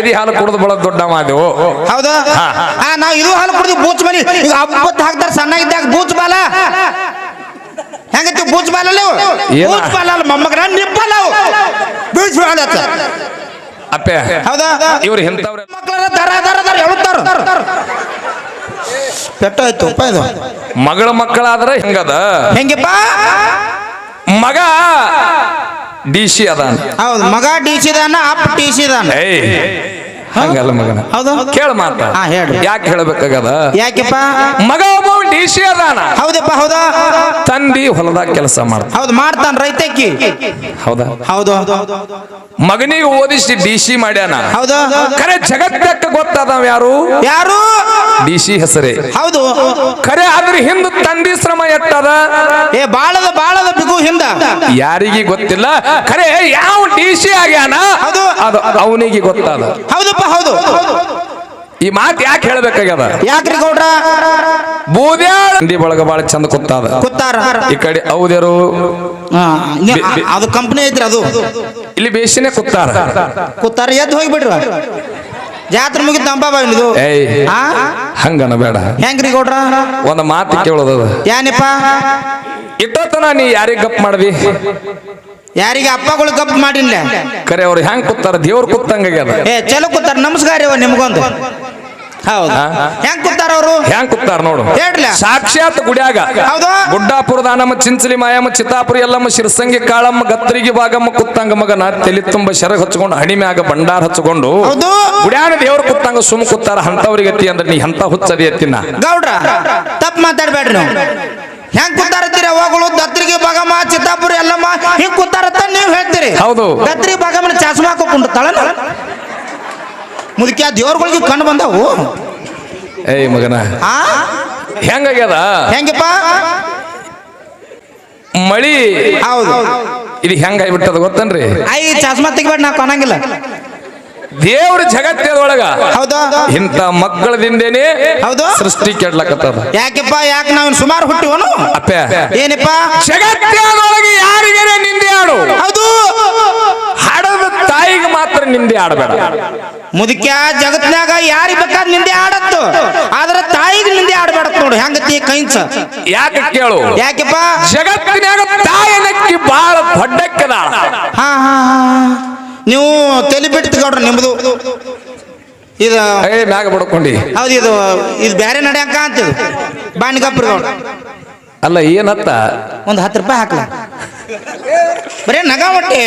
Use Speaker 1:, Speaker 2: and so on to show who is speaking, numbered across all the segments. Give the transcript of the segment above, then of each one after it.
Speaker 1: ಎದಿ ಹಾಲು ಕುಡಿದು ಬಳದ ದೊಡ್ಡ ಮಾದು.
Speaker 2: ಹೌದಾ? ಹಾ ನಾವ್ ಇದು ಹಾಲು ಕುಡಿದು ಬೂಚ್ ಮನಿ ಈಗ ಹಾಕ್ತಾರ ಸಣ್ಣ ಇದ್ದಾಗ ಬೂಚ್ ಬಾಲ. ಹೆಂಗೈತಿ ಬೂಚ್ ಬಾಲ ಅಲ್ಲ? ಇವು?
Speaker 1: ಏನ?
Speaker 2: ಬೂಚ್ ಬಾಲ ಅಲ್ಲ ಮೊಮ್ಮಗನ ನಿಪ್ಪಲ್ಲ ಅವು. ಬೂಚ್ ಬಾಲ ಅಂತ.
Speaker 1: ಅಪ್ಪೆ
Speaker 2: ಹೌದಾ?
Speaker 1: ಇವ್ರು ಎಂತವ್ರ
Speaker 2: ಮಕ್ಕಳ ದರ ದರ ದರ ಹೇಳುತ್ತಾರ ಪೆಟ್ಟಾಯ್ತು ಅಪ್ಪ ಇದು.
Speaker 1: ಮಗಳ ಮಕ್ಕಳಾದ್ರೆ ಹೆಂಗದ?
Speaker 2: ಹೆಂಗಪ್ಪ?
Speaker 1: ಮಗ ಡಿ ಸಿ ಅದಾನ.
Speaker 2: ಹೌದು ಮಗ ಡಿಸಿದಾನ ಅಪ್ಪ ಟಿಸಿದಾನ
Speaker 1: ಏಯ್ ಹಂಗಲ್ಲ ಮಗನ.
Speaker 2: ಹೌದು.
Speaker 1: ಕೇಳ ಮಾತ.
Speaker 2: ಹಾ, ಹೇಳ್ರಿ.
Speaker 1: ಯಾಕೆ ಹೇಳ್ಬೇಕಾಗದ?
Speaker 2: ಯಾಕೆಪ್ಪ?
Speaker 1: ಮಗ ಒಬ್ಬ ಡಿ ಸಿ ಅದಾನ.
Speaker 2: ಹೌದಪ್ಪ ಹೌದಾ?
Speaker 1: ತಂದಿ ಹೊಲದಾಗ ಕೆಲಸ ಮಾಡ್ತಾನ.
Speaker 2: ಹೌದು ಮಾಡ್ತಾನ ರೈತಕ್ಕಿ
Speaker 1: ಹೌದಾ?
Speaker 2: ಹೌದು.
Speaker 1: ಮಗನಿಗೆ ಓದಿಸಿ ಡಿ ಸಿ ಮಾಡ್ಯಾನ.
Speaker 2: ಹೌದು.
Speaker 1: ಖರೆ ಜಗತ್ತಕ್ಕ ಗೊತ್ತಾದವ ಯಾರು?
Speaker 2: ಯಾರು?
Speaker 1: ಡಿ ಸಿ ಹೆಸರೇ.
Speaker 2: ಹೌದು.
Speaker 1: ಖರೆ ಅದ್ರ ಹಿಂದ ತಂದಿ ಶ್ರಮ ಎಟ್ಟದ
Speaker 2: ಏ ಬಾಳದ ಬಾಳದ ಬಿಗು ಹಿಂದ.
Speaker 1: ಯಾರಿಗಿ ಗೊತ್ತಿಲ್ಲ? ಖರೆ ಯಾವ ಡಿ ಸಿ ಆಗ್ಯಾನ. ಅದು ಅವನಿಗೆ ಗೊತ್ತಾದ.
Speaker 2: ಹೌದಪ್ಪ ಹೌದು.
Speaker 1: ಈ ಮಾತು ಯಾಕೆ ಹೇಳ್ಬೇಕಾಗ್ಯದ?
Speaker 2: ಯಾಕ್ರಿ ಗೌಡ್ರ?
Speaker 1: ಬೂದ್ಯಾಳ ಬಳಗ ಬಾಳ ಚಂದ ಕುತ್ತಾದ.
Speaker 2: ಕುತ್ತಾರ.
Speaker 1: ಈ ಕಡೆ ಹೌದ್ಯಾರು?
Speaker 2: ಅದು ಕಂಪನಿ ಐತ್ರಿ ಅದು.
Speaker 1: ಇಲ್ಲಿ ಬೇಸಿನೇ ಕುತ್ತಾರ.
Speaker 2: ಕುತ್ತಾರ ಎದ್ದು ಹೋಗ್ಬಿಡ್ರಿ ಜಾತ್ರೆ ಮುಗಿದ ಆ
Speaker 1: ಹಂಗನ ಬೇಡ.
Speaker 2: ಹೆಂಗ್ರಿ ಗೌಡ್ರ?
Speaker 1: ಒಂದ್ ಮಾತು ಕೇಳೋದದ.
Speaker 2: ಏನಪ್ಪ
Speaker 1: ಇಟ್ಟೋತನ ನೀ ಯಾರಿಗೆ ಗಪ್ ಮಾಡ್ದಿ?
Speaker 2: ಯಾರಿಗೆ ಅಪ್ಪಗಳು ಗಪ್ ಮಾಡಿಲ್ಲ?
Speaker 1: ಕರೆ ಅವ್ರು ಹೆಂಗ್ ಕೂತಾರ? ದೇವ್ರ ಕೂತಂಗಾಗ್ಯದ
Speaker 2: ಏ ಚಲೋ ಕೂತಾರ ನಮಸ್ಕಾರ ಇವ ನಿಮ್ಗೊಂದು. ಹೌದಾ? ಹೆಂಗ್ ಕೂತಾರ ಅವರು?
Speaker 1: ಹೆಂಗ್ ಕೂತಾರ ನೋಡು.
Speaker 2: ಹೇಳ್ಲ.
Speaker 1: ಸಾಕ್ಷಾತ್ ಗುಡಿಯಾಗ.
Speaker 2: ಹೌದು.
Speaker 1: ಗುಡ್ಡಾಪುರ ದಾನಮ್ಮ ಚಿಂಚಲಿ ಮಾಯಮ್ಮ ಚಿತ್ತಾಪುರಿ ಎಲ್ಲಮ್ಮ ಶಿರಸಂಗಿ ಕಾಳಮ್ಮ ಗತ್ತರಿಗೆ ಭಾಗಮ್ಮ ಕುತ್ತಂಗ ಮಗನ ತಲೆ ತುಂಬ ಶರಗ್ ಹಚ್ಕೊಂಡು ಹಣಿ ಮ್ಯಾಗ ಭಂಡಾರ ಹಚ್ಕೊಂಡು. ಗುಡ್ಯಾನ ದೇವ್ರ ಕುತ್ತಂಗ ಸುಮ್ ಕೂತಾರ ಅಂತವ್ರಿಗೆ ಎತ್ತಿ ಅಂದ್ರೆ ನೀ ಅಂತ ಹುಚ್ಚದಿ ಎತ್ತಿನ
Speaker 2: ಗೌಡ್ರ ತಪ್ಪು ಮಾತಾಡ್ಬೇಡ್ರಿ ನೀವು. ಹೆಂಗ್ ಕೂತಾರತ್ತೀರಿ ಅವಾಗಳು ದತ್ರಿಗೆ ಬಗಮ್ಮ ಚಿತ್ತಾಪುರ ಎಲ್ಲಮ್ಮ ಹಿಂಗ್ ಕೂತಾರತ್ತ ನೀವು ಹೇಳ್ತೀರಿ.
Speaker 1: ಹೌದು.
Speaker 2: ದತ್ರಿ ಬಗಮ್ಮನ ಚಾಸ್ಮಾ ಹಾಕೊಂಡು ತಳನ? ಮುದುಕಿ ಆ ದೇವ್ರಗಳಿಗೆ ಕಂಡು ಬಂದವು?
Speaker 1: ಏಯ್ ಮಗನ.
Speaker 2: ಆ?
Speaker 1: ಹೆಂಗಾಗ್ಯದ?
Speaker 2: ಹೆಂಗಪ್ಪ?
Speaker 1: ಮಳಿ.
Speaker 2: ಹೌದು.
Speaker 1: ಇದು ಹೆಂಗ ಆಗ್ಬಿಟ್ಟದ ಗೊತ್ತನ್ರಿ?
Speaker 2: ಐ ಚಾಸ್ಮಾ ತೆಗಿಬೇಡ ನಾ ಕಾಣಂಗಿಲ್ಲ
Speaker 1: ದೇವ್ರ ಜಗತ್ತದೊಳಗ
Speaker 2: ಹೌದಾ?
Speaker 1: ಇಂಥ ಮಕ್ಕಳದಿಂದೇನೆ
Speaker 2: ಹೌದು.
Speaker 1: ಸೃಷ್ಟಿ ಕೆಡ್ಲಕತ್ತದ.
Speaker 2: ಯಾಕೆಪ್ಪ ಯಾಕೆ ನಾವು ಸುಮಾರು ಹುಟ್ಟುವನು?
Speaker 1: ಅಪ್ಪ.
Speaker 2: ಏನಪ್ಪ?
Speaker 1: ಜಗತ್ತದೊಳಗೆ ಯಾರಿಗೇನೆ ನಿಂದೆ ಆಡು.
Speaker 2: ಹೌದು.
Speaker 1: ಹಾಡದ ತಾಯಿಗೆ ಮಾತ್ರ ನಿಂದೆ ಆಡಬೇಡ.
Speaker 2: ಮುದುಕ್ಯಾ ಜಗತ್ನಾಗ ಯಾರಿಗೆ ಬೇಕಾದ್ ನಿಂದೆ ಆಡತ್ತು? ಆದ್ರ ತಾಯಿಗೆ ನಿಂದೆ ಆಡಬೇಡ ನೋಡು. ಹೆಂಗತಿ ಕೈಂಚ
Speaker 1: ಯಾಕೆ ಕೇಳು?
Speaker 2: ಯಾಕೆಪ್ಪ?
Speaker 1: ಜಗತ್ತಿನಾಗ ತಾಯಿನಕ್ಕಿ ಬಹಳ ದೊಡ್ಡಕ್ಕದಾಳ
Speaker 2: ಹಾ ಹಾ ಹಾ. ನೀವು ತಲೆ ಬಿಟ್ಟು ನಿಮ್ದು. ಇದು
Speaker 1: ಏ ಮ್ಯಾಗ ಬಡ್ಕೊಂಡಿ.
Speaker 2: ಹೌದು ಇದು ಇದು ಬೇರೆ ಅಂತ ಅಂತಿದು ಬಾಣಿಗಪ್ಪ
Speaker 1: ಅಲ್ಲ ಏನತ್ತ
Speaker 2: ಒಂದು ಹತ್ತು ರೂಪಾಯಿ ಹಾಕ್ಲ. ಬರೇ ನಗ ಒಟ್ಟಿ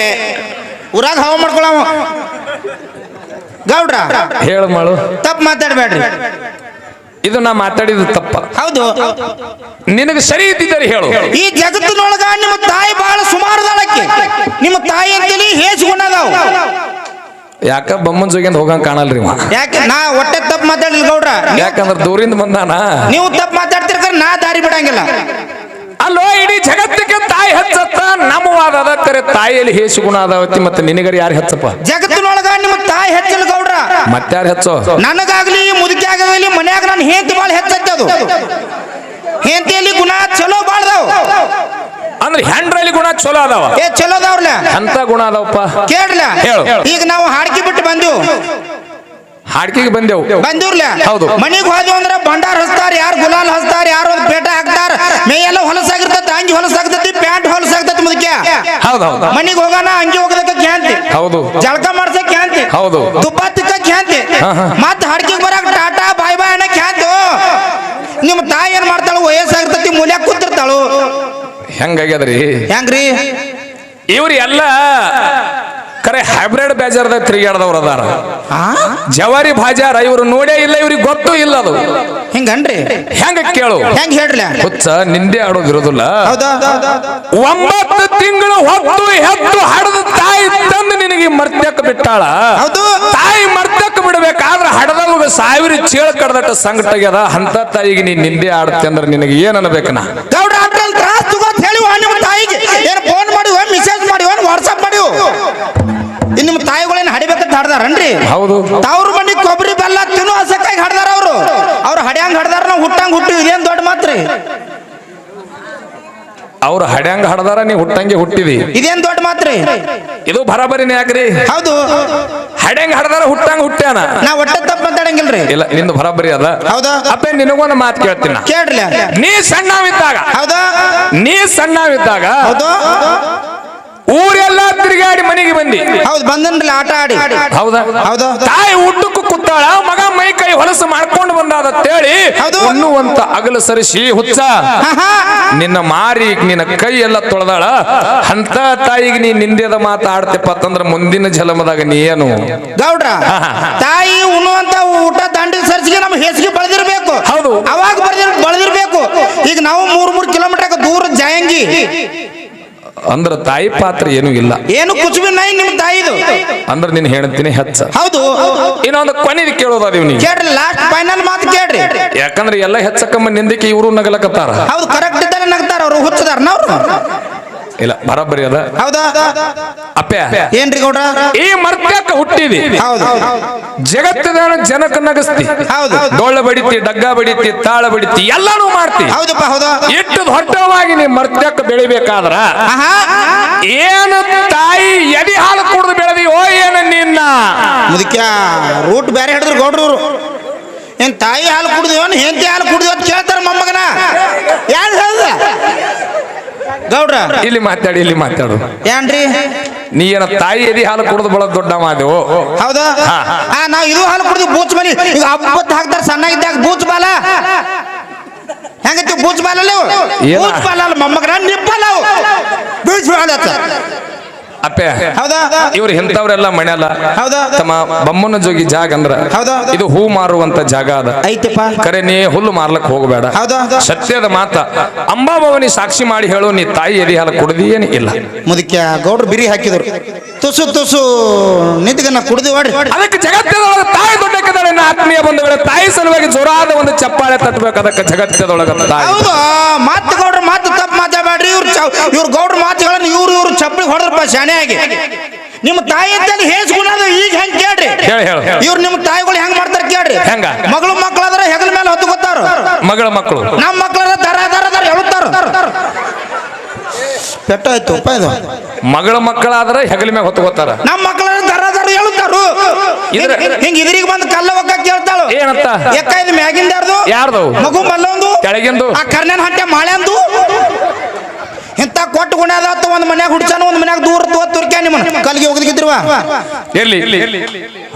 Speaker 2: ಊರಾಗ ಹವ ಮಾಡ್ಕೊಳವ. ಗೌಡ್ರ
Speaker 1: ಹೇಳು ಮಾಡು.
Speaker 2: ತಪ್ಪು ಮಾತಾಡ್ಬೇಡ್ರಿ.
Speaker 1: ಇದು ನಾ ಮಾತಾಡಿದ ತಪ್ಪ.
Speaker 2: ಹೌದು.
Speaker 1: ನಿನಗೆ ಸರಿ ಇದ್ದಿದ್ದಾರೆ ಹೇಳು.
Speaker 2: ಈ ಜಗತ್ತಿನೊಳಗ ನಿಮ್ಮ ತಾಯಿ ಬಹಳ ಸುಮಾರದಾಳಕ್ಕೆ. ನಿಮ್ಮ ತಾಯಿ ಅಂತೇಳಿ ಹೇಸ್ ಗುಣದಾವ್.
Speaker 1: ಯಾಕ ಬೊಮ್ಮನ್ ಜೋಗಿಂದ ಹೋಗಂಗ್ ಕಾಣಲ್ರಿ ಇವ.
Speaker 2: ಯಾಕೆ? ನಾ ಒಟ್ಟೆ ತಪ್ಪು ಮಾತಾಡಿಲ್ಲ ಗೌಡ್ರ.
Speaker 1: ಯಾಕಂದ್ರ ದೂರಿಂದ ಬಂದಾನ?
Speaker 2: ನೀವು ತಪ್ಪು ಮಾತಾಡ್ತಿರ್ಕ ನಾ ದಾರಿ ಬಿಡಂಗಿಲ್ಲ.
Speaker 1: ಅಲ್ಲೋ ಇಡೀ ಜಗತ್ತಿಗೆ ತಾಯಿ ಹಚ್ಚತ್ತ. ನಮ್ಮವಾದ ಅದಕ್ಕರೆ ಅದ ಕರೆ ತಾಯಿಯಲ್ಲಿ ಹೇಸು ಗುಣ ಅದಾವತಿ ಮತ್ತೆ ನಿನಗರ ಯಾರು ಹೆಚ್ಚಪ್ಪ?
Speaker 2: ಜಗತ್ತಿನೊಳಗ ನಿಮ್ಮ ತಾಯಿ ಹೆಚ್ಚಿಲ್ಲ ಗೌಡ್ರ.
Speaker 1: ಮತ್ತೆ ಯಾರು ಹೆಚ್ಚು?
Speaker 2: ನನಗಾಗ್ಲಿ ಮುದುಕಿ ಆಗಲಿ ಮನ್ಯಾಗ ನಾನು ಹೇಂತಿ ಬಾಳ ಹೆಚ್ಚತ್ತೆ ಅದು. ಹೇಂತಿಯಲ್ಲಿ ಗುಣ ಚಲೋ ಬಾಳ್ದಾವ್
Speaker 1: ಅಂದ್ರೆ ಹೆಂಡ್ರಲ್ಲಿ ಗುಣ ಚಲೋ ಅದಾವ?
Speaker 2: ಏ ಚಲೋ ಅದಾವ್ರಲ್ಲ.
Speaker 1: ಅಂತ ಗುಣ ಅದಾವಪ್ಪ?
Speaker 2: ಕೇಳ್ಲ
Speaker 1: ಹೇಳು.
Speaker 2: ಈಗ ನಾವು ಹಾಡ್ಕಿ ಬಿಟ್ಟು ಬಂದೆವು.
Speaker 1: ಹಾಡ್ಕಿಗೆ ಬಂದೆವು.
Speaker 2: ಬಂದಿರ್ಲ?
Speaker 1: ಹೌದು.
Speaker 2: ಮನೆಗೆ ಹೋದ್ವಿ ಅಂದ್ರೆ ಭಂಡಾರ ಹಸ್ತಾರ ಯಾರು ಗುಲಾಲ್ ಹಸ್ತಾರ ಯಾರು ಒಂದ್ ಪೇಟ ಹಾಕ್ತಾರ ಮೇ ಎಲ್ಲ ಹೊಲಸಾಗಿರ್ತೈತಿ ಅಂಗಿ ಹೊಲಸಾಗ್ತೈತಿ ಪ್ಯಾಂಟ್ ಹೊಲಸಾಗ್ತೈತಿ ಮುದಕ್ಕೆ
Speaker 1: ಹೌದು ಹೌದು.
Speaker 2: ಮನೆಗೆ ಹೋಗೋಣ ಅಂಗಿ ಹೋಗದಕ್ಕೆ ಕ್ಯಾಂತಿ.
Speaker 1: ಹೌದು.
Speaker 2: ಜಳಕ ಮಾಡ್ಸಕ್ ಕ್ಯಾಂತಿ.
Speaker 1: ಹೌದು.
Speaker 2: ತುಪ್ಪ ತಿಕ್ಕ ಕ್ಯಾಂತಿ.
Speaker 1: ಹಾ,
Speaker 2: ಹಾಡ್ಕಿಗೆ ಬರಕ್ ಟಾಟಾ ಬಾಯ್ ಬಾಯ್ ಅಣ್ಣ ಕ್ಯಾಂತು. ನಿಮ್ಮ ತಾಯಿ ಏನ್ ಮಾಡ್ತಾಳು? ವಯಸ್ಸಾಗಿರ್ತೈತಿ ಮೂಲ್ಯಾಗ ಕೂತಿರ್ತಾಳು.
Speaker 1: ಹೆಂಗಾಗ್ಯದ್ರಿ?
Speaker 2: ಹೆಂಗ್ರಿ?
Speaker 1: ಇವ್ರಿ ಎಲ್ಲ ಕರೆ ಹೈಬ್ರಿಡ್ ಬೇಜಾರ್ದಾಗ ತಿರುಗಾಡ್ದವ್ರು ಅದಾರ.
Speaker 2: ಆ
Speaker 1: ಜವಾರಿ ಬಾಜಾರ ಇವ್ರು ನೋಡೇ ಇಲ್ಲ ಇವ್ರಿಗೆ ಗೊತ್ತೂ ಇಲ್ಲ ಅದು.
Speaker 2: ಹಿಂಗನ್ರಿ?
Speaker 1: ಹೆಂಗ ಕೇಳು?
Speaker 2: ಹೆಂಗ ಹೇಳ್ರಿ
Speaker 1: ಹುಚ್ಚ ನಿಂದೆ ಆಡೋದಿರೋದಿಲ್ಲ ಒಂಬತ್ತು ತಿಂಗಳು ಹೊತ್ತು ಹೆತ್ತು ಹಡದ ತಾಯಿ ತಂದು ನಿನಗೆ ಮರ್ತಕ್ಕೆ ಬಿಟ್ಟಾಳ. ತಾಯಿ ಮರ್ತಕ್ಕೆ ಬಿಡ್ಬೇಕಾದ್ರೆ ಹಡದ ಸಾವಿರ ಚೇಳ ಕಡ್ದಟ್ಟ ಸಂಕಟ ಆಗ್ಯದ. ಅಂತ ತಾಯಿಗೆ ನೀನ್ ನಿಂದೆ ಆಡ್ತಿ ಅಂದ್ರೆ ನಿನಗೆ ಏನ್ ಅನ್ಬೇಕು ನಾ?
Speaker 2: ಹೇಳಿ ನಿಮ್ಮ ತಾಯಿಗೆ ಏನ್ ಫೋನ್ ಮಾಡಿ ಮೆಸೇಜ್ ಮಾಡಿ ವಾಟ್ಸಪ್ ನಿಮ್ಮ ತಾಯಿಗಳೇನು ಹಡಿಬೇಕಂತ ಹಡ್ದಾರನ್ರಿ?
Speaker 1: ಹೌದು.
Speaker 2: ತಾವ್ರು ಮನಿ ಕೊಬ್ಬರಿ ಬೆಲ್ಲ ತಿನ್ನು ಹಸಕ್ಕಾಗಿ ಹಡ್ದಾರ ಅವರು. ಅವ್ರು ಹಡ್ಯಾಂಗ್ ಹಡ್ದಾರ ನಾವು ಹುಟ್ಟಂಗ್ ಹುಟ್ಟಿ ಇದೇನ್ ದೊಡ್ಡ ಮಾತ್ರಿ?
Speaker 1: ಅವ್ರು ಹಡ್ಯಾಂಗ ಹಡದಾರ ನೀ ಹುಟ್ಟಂಗೆ ಹುಟ್ಟಿದಿ.
Speaker 2: ಇದೇನ್ ದೊಡ್ಡ ಮಾತ್ರಿ?
Speaker 1: ಇದು ಬರಾಬರಿನೇ ಯಾಕ್ರಿ
Speaker 2: ಹೌದು.
Speaker 1: ಹಡ್ಯಾಂಗ ಹಡದಾರ ಹುಟ್ಟಂಗ ಹುಟ್ಟ್ಯಾನ.
Speaker 2: ನಾ ಒಟ್ಟೆ ತಪ್ಪ ಮಾತಾಡಂಗಿಲ್ರಿ.
Speaker 1: ಇಲ್ಲ ನಿಂದು ಬರಾಬರಿ ಅದ.
Speaker 2: ಹೌದಾ?
Speaker 1: ಅಪ್ಪ ನಿನಗೊಂದು ಮಾತು ಕೇಳ್ತೀನಿ ನಾ.
Speaker 2: ಕೇಳ್ರಿ.
Speaker 1: ನೀ ಸಣ್ಣವಿದ್ದಾಗ
Speaker 2: ಹೌದಾ?
Speaker 1: ನೀ ಸಣ್ಣವಿದ್ದಾಗ
Speaker 2: ಹೌದು?
Speaker 1: ಊರೆಲ್ಲ ತಿರುಗಾಡಿ ಮನೆಗೆ ಬಂದಿ.
Speaker 2: ಹೌದು ಬಂದನ್ರಿ ಆಟ ಆಡಿ.
Speaker 1: ಹೌದಾ?
Speaker 2: ಹೌದು.
Speaker 1: ತಾಯಿ ಊಟಕ್ಕೂ ಕುತ್ತಾಳ ಮಗ ಮೈ ಕೈ ಹೊಲಸು ಮಾಡ್ಕೊಂಡು ಬಂದಾದತ್ತೇಳಿ
Speaker 2: ತೇಳಿ
Speaker 1: ಅನ್ನುವಂತ ಅಗಲು ಸರಿಸಿ ಹುಚ್ಚ. ನಿನ್ನ ಮಾರಿ ನಿನ್ನ ಕೈ ಎಲ್ಲ ತೊಳೆದಾಳ. ಅಂತ ತಾಯಿಗೆ ನೀ ನಿಂದೆದ ಮಾತಾಡ್ತಿಪ್ಪ ಅಂತಂದ್ರ ಮುಂದಿನ ಜಲಮದಾಗ ನೀ ಏನು?
Speaker 2: ಗೌಡ್ರ ತಾಯಿ ಉಣ್ಣುವಂತ ಊಟ ದಂಡಿ ಸರಿಸಿಗೆ ನಮ್ಮ ಹೆಸಿಗೆ ಬೆಳೆದಿರ್ಬೇಕು.
Speaker 1: ಹೌದು.
Speaker 2: ಅವಾಗ ಬೆಳೆದಿರ್ಬೇಕು. ಈಗ ನಾವು ಮೂರ್ ಮೂರ್ ಕಿಲೋಮೀಟರ್ ದೂರ ಜಾಯಂಗಿ.
Speaker 1: ಅಂದ್ರ ತಾಯಿ ಪಾತ್ರ ಏನು ಇಲ್ಲ.
Speaker 2: ಏನು ಕುಚುಬಿ ನಾಯಿ ನಿಮ್ ತಾಯಿದು?
Speaker 1: ಅಂದ್ರ ನೀನ್ ಹೇಳ್ತೀನಿ ಹೆಚ್ಚ.
Speaker 2: ಹೌದು.
Speaker 1: ಇನ್ನೊಂದು ಕೊನೆಗೆ ಕೇಳೋದ ನೀವು
Speaker 2: ಕೇಳ್ರಿ ಲಾಸ್ಟ್ ಫೈನಲ್ ಮಾತು ಕೇಳ್ರಿ.
Speaker 1: ಯಾಕಂದ್ರೆ ಎಲ್ಲ ಹೆಚ್ಚಕ್ಕಮ್ಮ ನಿಂದಿಕೆ ಇವರು ನಗಲಕತ್ತಾರ.
Speaker 2: ಹೌದು ಕರೆಕ್ಟ್ ಇದ್ದಾನೆ ನಗ್ತಾರ ಅವ್ರು ಹುಚ್ಚದಾರ ಅವ್ರು.
Speaker 1: ಇಲ್ಲ ಬರೋಬ್ಬರಿ ಅದ.
Speaker 2: ಹೌದಾ?
Speaker 1: ಅಪ್ಪ.
Speaker 2: ಏನ್ರಿ ಗೌಡ್ರ?
Speaker 1: ಈ ಮರ್ತ್ಯಾಕ ಹುಟ್ಟಿದಿ.
Speaker 2: ಹೌದು.
Speaker 1: ಜಗತ್ತಿನ ಜನಕ ನಗಸ್ತಿ.
Speaker 2: ಹೌದು.
Speaker 1: ಡೊಳ್ಳ ಬಡಿತಿ ಡಗ್ಗ ಬಡಿತಿ ತಾಳ ಬಡಿತಿ ಎಲ್ಲಾನು ಮಾಡ್ತಿ.
Speaker 2: ಹೌದಪ್ಪ ಹೌದಾ?
Speaker 1: ಇಟ್ಟು ದೊಡ್ಡವಾಗಿ ನೀ ಮರ್ತ್ಯಕ್ಕ ಬೆಳಿಬೇಕಾದ್ರ ಏನು ತಾಯಿ ಎದಿ ಹಾಲು ಕುಡಿದು ಬೆಳೆದಿ ಓ ಏನ ನಿನ್ನ?
Speaker 2: ಮುದಕ್ಯ ರೂಟ್ ಬೇರೆ ಹಿಡಿದ್ರು ಗೌಡ್ರು ಇವ್ರು. ಏನ್ ತಾಯಿ ಹಾಲು ಕುಡ್ದೇವನ್ ಹೆಂಡತಿ ಹಾಲು ಕುಡ್ದೇವ ಅಂತ ಕೇಳ್ತಾರ ಮೊಮ್ಮಗನ? ಯಾರು ಹೇಳ್ದ? ಗೌಡ್ರ?
Speaker 1: ಇಲ್ಲಿ ಮಾತಾಡಿ ಇಲ್ಲಿ ಮಾತಾಡು.
Speaker 2: ಏನ್ರಿ?
Speaker 1: ನೀ ಏನ ತಾಯಿ ಎದಿ ಹಾಲು ಕುಡಿದು ಬಳ ದೊಡ್ಡ ಮಾದೇವು
Speaker 2: ಹೌದಾ? ಆ ನಾವ್ ಇದು ಹಾಲು ಕುಡಿದು ಬೂಚ್ ಮನಿ ಈಗ ಹಾಕ್ತಾರೆ ಹಾಕ್ತಾರ ಸಣ್ಣಗಿದ್ದಾಗ ಬೂಚ್ ಬಾಲ. ಹೆಂಗತಿ ಬೂಚ್ ಬಾಲ? ಬೂಚ್ ಬಾಲ ಮೊಮ್ಮಗನ ನಿಪ್ಪಲ್ಲ. ಬೂಚ್ ಬಾಲ.
Speaker 1: ಅಪ್ಪೆ
Speaker 2: ಹೌದಾ?
Speaker 1: ಇವ್ರು ಇಂಥವ್ರೆಲ್ಲ ಮನೆಯಲ್ಲ.
Speaker 2: ಹೌದಾ?
Speaker 1: ತಮ್ಮ ಬಮ್ಮನ ಜೋಗಿ ಜಾಗ ಅಂದ್ರ
Speaker 2: ಹೌದಾ?
Speaker 1: ಇದು ಹೂ ಮಾರುವಂತ ಜಾಗ ಅದ. ಕರೆ ನೀ ಹುಲ್ಲು ಮಾರ್ಲಕ್ ಹೋಗಬೇಡ.
Speaker 2: ಹೌದಾ?
Speaker 1: ಸತ್ಯದ ಮಾತ. ಅಂಬಾಭವನಿ ಸಾಕ್ಷಿ ಮಾಡಿ ಹೇಳು ನೀ ತಾಯಿ ಎದಿ ಹಾಲು ಕುಡ್ದಿ ಏನು ಇಲ್ಲ.
Speaker 2: ಮುದಕ್ಯ ಗೌಡ್ರು ಬಿರಿ ಹಾಕಿದ್ರು. ತುಸು ತುಸು ನಿಂತ್ಗನ್ನ ಕುಡ್ದು ಮಾಡಿ
Speaker 1: ಅದಕ್ಕೆ ಜಗತ್ತಿನೊಳಗೆ ತಾಯಿ ದೊಡ್ಡಕ್ಕಿದ್ದಾಳೆ. ನನ್ನ ಆತ್ಮೀಯ ಬಂಧುಗಳೇ ತಾಯಿ ಸಲುವಾಗಿ ಜೋರಾದ ಒಂದು ಚಪ್ಪಾಳೆ ತಟ್ಟಬೇಕು. ಅದಕ್ಕೆ ಜಗತ್ತಿನೊಳಗ ತಾಯಿ.
Speaker 2: ಹೌದು? ಮಾತು ಗೌಡ್ರ ಇವ್ರು ಇವ್ರ ಗೌಡ್ರ ಮಾತುಗಳನ್ನ ಇವ್ರು ಇವ್ರು ಚಪ್ಪಲಿ ಹೊಡೆದ್ರಪ್ಪ ಶಾನೆ ಆಗಿ ನಿಮ್ಮ ತಾಯಿ ಅಂತ ಹೇಸ್ ಗುಣದ ಈಗ ಹೆಂಗ್ ಕೇಳ್ರಿ?
Speaker 1: ಇವ್ರ ಹೇಳು
Speaker 2: ಇವ್ರು ನಿಮ್ಮ ತಾಯಿಗಳು ಹೆಂಗ್ ಮಾಡ್ತಾರೆ ಕೇಳ್ರಿ?
Speaker 1: ಹೆಂಗ?
Speaker 2: ಮಗಳು ಮಕ್ಕಳಾದ್ರೆ ಹೆಗಲ ಮೇಲೆ ಹೊತ್ತು ಗೊತ್ತಾರ?
Speaker 1: ಮಗಳ ಮಕ್ಕಳು.
Speaker 2: ನಮ್ಮ ಮಕ್ಕಳ ದರ ದರ ದರ ಹೇಳುತ್ತಾರ? ಪೆಟ್ಟ ಆಯ್ತು ಉಪ್ಪ ಇದು.
Speaker 1: ಮಗಳ ಮಕ್ಕಳಾದ್ರೆ ಹೆಗಲ ಮೇಲೆ ಹೊತ್ಕೋತಾರ
Speaker 2: ನಮ್ಮ ಮಕ್ಕಳ ದರ ದರ ಹೇಳುತ್ತಾರು?
Speaker 1: ಇದ್ರ-
Speaker 2: ಹಿಂಗ ಇದ್ರಿಗೆ ಬಂದು ಕಲ್ಲ ಒಕ್ಕ ಕೇಳ್ತಾಳು.
Speaker 1: ಏನಂತ?
Speaker 2: ಎಕ್ಕ ಇದು ಮ್ಯಾಗಿಂದ ಯಾರ್ದು?
Speaker 1: ಯಾರ್ದು?
Speaker 2: ಮಗು ಮಲ್ಲೊಂದು.
Speaker 1: ಕೆಳಗಿಂದು?
Speaker 2: ಆ ಕರ್ನೇನ್ ಹಂಟೆ ಮಾಳೆ ಕೊಟ್ಟು ಗುಣದಾತ ಒಂದ್ ಮನ್ಯಾಗ ಹುಡ್ಚಾನ ಒಂದ್ ಮನ್ಯಾಗ ದೂರ ತೋ ತುರ್ಕ್ಯಾ ನಿಮ್ಮನ್ನ. ಕಲ್ಗೆ ಹೋಗದಿದ್ರುವ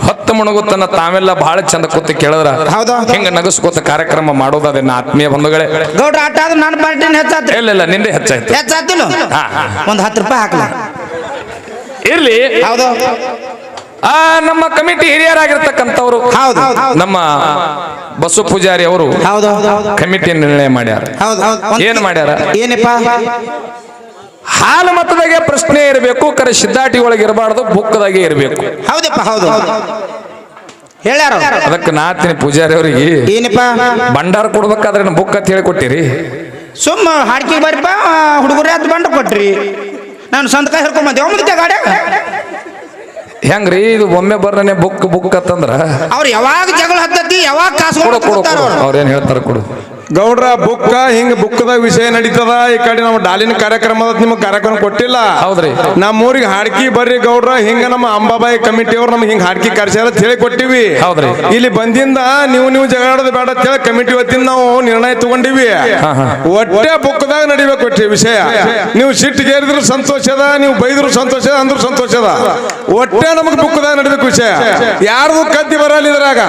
Speaker 1: ಹತ್ತು ಹೊತ್ತು ಮುಣಗುತ್ತನ್ನ ತಾವೆಲ್ಲ ಬಹಳ ಚಂದ ಕೂತು ಕೇಳಿದ್ರ.
Speaker 2: ಹೌದಾ?
Speaker 1: ಹಿಂಗ ನಗಸ್ಕೋತ ಕಾರ್ಯಕ್ರಮ ಮಾಡೋದು ಅದನ್ನ ಆತ್ಮೀಯ ಬಂಧುಗಳೇ.
Speaker 2: ಗೌಡ್ರ ಆಟ ಆದ್ರೆ ನನ್ನ ಪಾರ್ಟಿನ
Speaker 1: ಇಲ್ಲ ಇಲ್ಲ ನಿಂದೆ ಹೆಚ್ಚಾಯ್ತು.
Speaker 2: ಹೆಚ್ಚಾತಿಲ್ಲ. ಒಂದ್ ಹತ್ತು ರೂಪಾಯಿ ಹಾಕಲ.
Speaker 1: ಇರ್ಲಿ.
Speaker 2: ಹೌದು.
Speaker 1: ಆ ನಮ್ಮ ಕಮಿಟಿ ಹಿರಿಯರಾಗಿರ್ತಕ್ಕಂಥವ್ರು
Speaker 2: ಹೌದು.
Speaker 1: ನಮ್ಮ ಬಸು ಪೂಜಾರಿ ಅವರು ಕಮಿಟಿ ನಿರ್ಣಯ ಮಾಡ್ಯಾರ. ಏನ್ ಮಾಡ್ಯಾರ?
Speaker 2: ಏನಪ್ಪ?
Speaker 1: ಹಾಲು ಮತದಾಗೆ ಪ್ರಶ್ನೆ ಇರಬೇಕು ಕರೆ ಸಿದ್ಧಾಟಿ ಒಳಗೆ ಇರಬಾರ್ದು ಬುಕ್ಕದಾಗೆ ಇರಬೇಕು.
Speaker 2: ಹೌದಪ್ಪ ಹೌದು. ಹೇಳ್ಯಾರ.
Speaker 1: ಅದಕ್ಕೆ ನಾತಿನಿ ಪೂಜಾರಿ ಅವರಿಗೆ.
Speaker 2: ಏನಪ್ಪ?
Speaker 1: ಭಂಡಾರ ಕೊಡ್ಬೇಕಾದ್ರೆ ಬುಕ್ ಅಂತ ಹೇಳಿ ಕೊಟ್ಟಿರಿ.
Speaker 2: ಸುಮ್ಮ ಹಾಡ್ಕಿ ಬರ್ರಿಪ್ಪ ಹುಡುಗರೇ ಬಂಡ ಕೊಟ್ರಿ. ನಾನು ಸಂತಕ ಗಾಡ್ಯಾಗ
Speaker 1: ಹೆಂಗ್ರಿ ಇದು ಒಮ್ಮೆ ಬರ್ರನೆ ಬುಕ್ ಬುಕ್ ಅಂತಂದ್ರ?
Speaker 2: ಅವ್ರು ಯಾವಾಗ ಜಗಳ ಹತ್ತತಿ ಯಾವಾಗ ಕಾಸು
Speaker 1: ಕೊಡು ಕೊಡು. ಅವ್ರೇನ್ ಹೇಳ್ತಾರ ಕೊಡು.
Speaker 3: ಗೌಡ್ರ ಬುಕ್ಕ ಹಿಂಗ ಬುಕ್ದಾಗ ವಿಷಯ ನಡೀತದ? ಈ ಕಡೆ ನಮ್ಮ ಡಾಲಿನ ಕಾರ್ಯಕ್ರಮದ ನಿಮ್ಗೆ ಕಾರ್ಯಕ್ರಮ ಕೊಟ್ಟಿಲ್ಲ.
Speaker 1: ಹೌದ್ರಿ.
Speaker 3: ನಮ್ಮ ಊರಿಗೆ ಹಾಡ್ಕಿ ಬರ್ರಿ ಗೌಡ್ರ ಹಿಂಗ ನಮ್ಮ ಅಂಬಾಬಾಯಿ ಕಮಿಟಿ ಅವ್ರು ನಮ್ಗೆ ಹಿಂಗ ಹಾಡ್ಕಿ ಕರ್ಸ್ಯಾರ ಹೇಳಿ ಕೊಟ್ಟಿವಿ.
Speaker 1: ಹೌದ್ರಿ.
Speaker 3: ಇಲ್ಲಿ ಬಂದಿಂದ ನೀವು ನೀವು ಜಗಳದ ಬೇಡ ಅಂತ ಹೇಳಿ ಕಮಿಟಿ ವತಿಯಿಂದ ನಾವು ನಿರ್ಣಯ ತಗೊಂಡಿವಿ. ಒಟ್ಟೆ ಬುಕ್ದಾಗ ನಡಿಬೇಕು ಒಟ್ಟೆ ವಿಷಯ. ನೀವು ಸಿಟ್ಟು ಗೇರಿದ್ರು ಸಂತೋಷ ಅದ ನೀವು ಬೈದ್ರು ಸಂತೋಷ ಅದ ಅಂದ್ರು ಸಂತೋಷ ಅದ. ಒಟ್ಟೆ ನಮಗೆ ಬುಕ್ದಾಗ ನಡಿಬೇಕು ವಿಷಯ. ಯಾರ್ದು ಕದ್ದಿ ಬರಲ್ಲ ಇದ್ರಾಗ.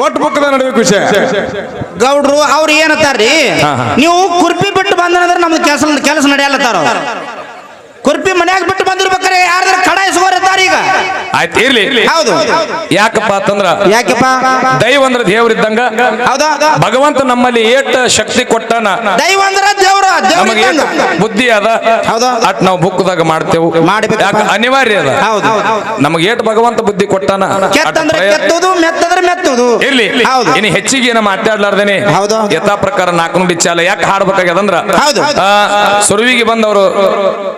Speaker 3: ಒಟ್ಟು ಪಕ್ಕದ ನಡುವೆ ವಿಷಯ
Speaker 2: ಗೌಡ್ರು ಅವ್ರು ಏನತ್ತಾರ್ರಿ. ನೀವು ಕುರ್ಪಿ ಬಿಟ್ಟು ಬಂದ್ರೆ ನಮ್ದು ಕೆಲಸ ಕೆಲಸ ನಡೆಯಲ್ಲತ್ತಾರ. ಕುರ್ಪಿ ಮನ್ಯಾಗ ಬಿಟ್ಟು ಬಂದಿರ್ಬೇಕಾರೆ ಯಾರು ಕಡ ಇಸ್ಕೋರಿರ್ತಾರ ಈಗ?
Speaker 1: ಆಯ್ತು ಇರ್ಲಿ.
Speaker 2: ಹೌದು.
Speaker 1: ಯಾಕಪ್ಪ ಅಂತಂದ್ರ
Speaker 2: ಯಾಕಪ್ಪ?
Speaker 1: ದೈವ ಅಂದ್ರ ದೇವ್ರಿದ್ದಂಗ
Speaker 2: ಹೌದಾ?
Speaker 1: ಭಗವಂತ ನಮ್ಮಲ್ಲಿ ಏಟ್ ಶಕ್ತಿ ಕೊಟ್ಟಾನ.
Speaker 2: ದೈವ ಅಂದ್ರ ದೇವ್ರ
Speaker 1: ನಮಗೆ ಏಟ್ ಬುದ್ಧಿ ಅದ.
Speaker 2: ಹೌದಾ?
Speaker 1: ಅಟ್ ನಾವು ಬುಕ್ದಾಗ ಮಾಡ್ತೇವು. ಯಾಕೆ ಅನಿವಾರ್ಯ ಅದ.
Speaker 2: ಹೌದು.
Speaker 1: ನಮಗೆ ಏಟ್ ಭಗವಂತ ಬುದ್ಧಿ ಕೊಟ್ಟಾನ.
Speaker 2: ಕೆತ್ತಂದ್ರ ಕೆತ್ತುದು ಮೆತ್ತಂದ್ರೆ ಮೆತ್ತುದು.
Speaker 1: ಇರ್ಲಿ.
Speaker 2: ಹೌದು.
Speaker 1: ಇನ್ನು ಹೆಚ್ಚಿಗೆ ಏನ ಮಾತಾಡ್ಲಾರ್ದೇನೆ.
Speaker 2: ಹೌದು.
Speaker 1: ಯಥಾ ಪ್ರಕಾರ ನಾಲ್ಕು ನುಡಿ ಚಾಲ ಯಾಕೆ ಹಾಡ್ಬೇಕಾಗ್ಯದಂದ್ರ? ಸುರುವಿಗೆ ಬಂದವರು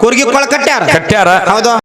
Speaker 2: ಕುರ್ಗಿ ಕೊಳ ಕಟ್ಟ್ಯಾರ
Speaker 1: ಕಟ್ಟ್ಯಾರ
Speaker 2: ಹೌದು.